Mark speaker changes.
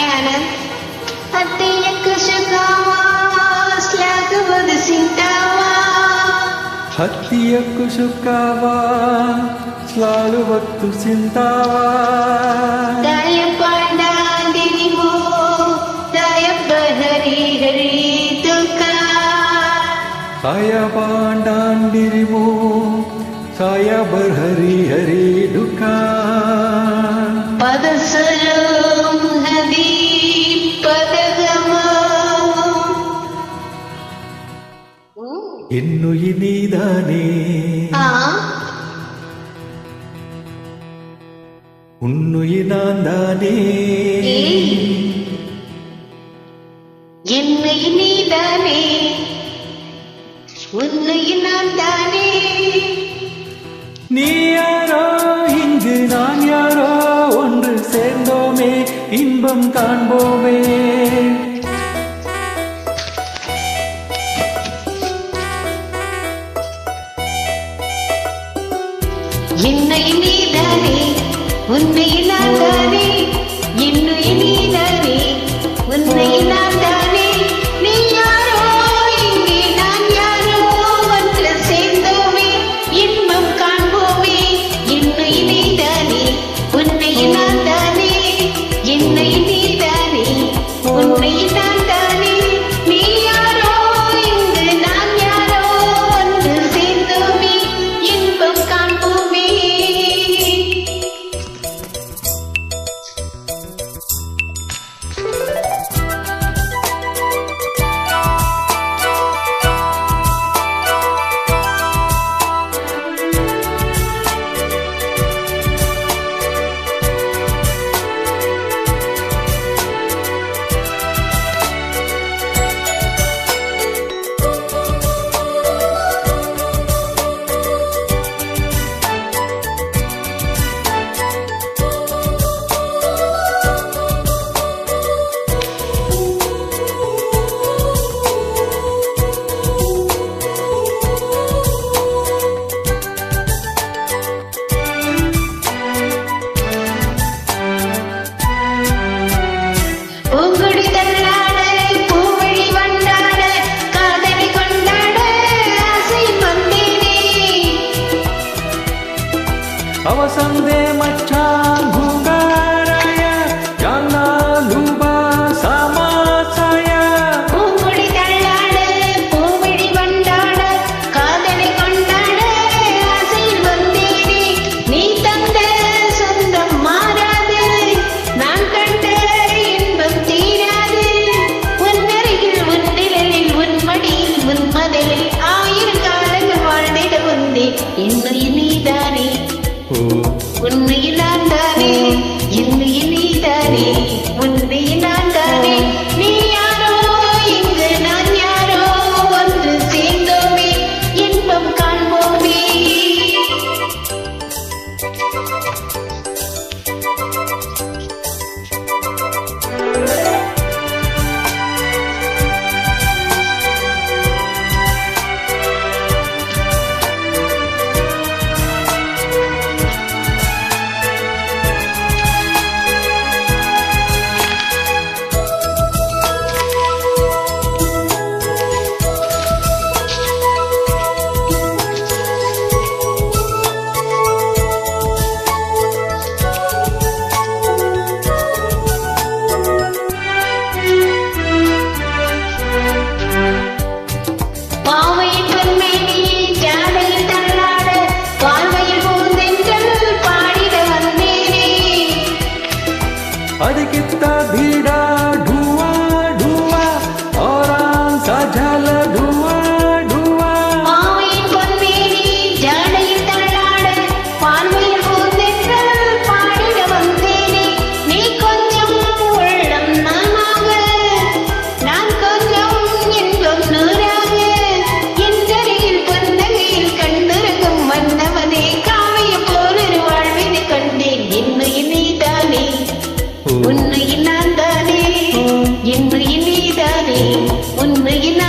Speaker 1: ఉన్నాయి ఆనంద్ అత్తయ్య
Speaker 2: ಹತ್ತಿಯ ಕುಶುಕವ ಸ್ಲಾಲು ಹೊತ್ತು ಸಿಂತಾವ
Speaker 1: ದಯ ಪಾಂಡಾದಿನಿಮೋ ದಯ ಹರಿ ಹರಿ ದುಃಖ
Speaker 2: ಸಾಯ ಪಾಂಡಾಂಡಿರಿಮೋ ಸಾಯ ಬರ್ಹರಿ ಹರಿ ದುಃಖ
Speaker 1: என்னுயி நீதானே உன்னுயி நான் தானே என்னுயி நீதானே உன்னுயி நான் தானே நீ யாரோ? இங்கு நான் யாரோ? ஒன்று சேர்ந்தோமே இன்பம் காண்போமே. உண்மையே
Speaker 2: உண்மையின்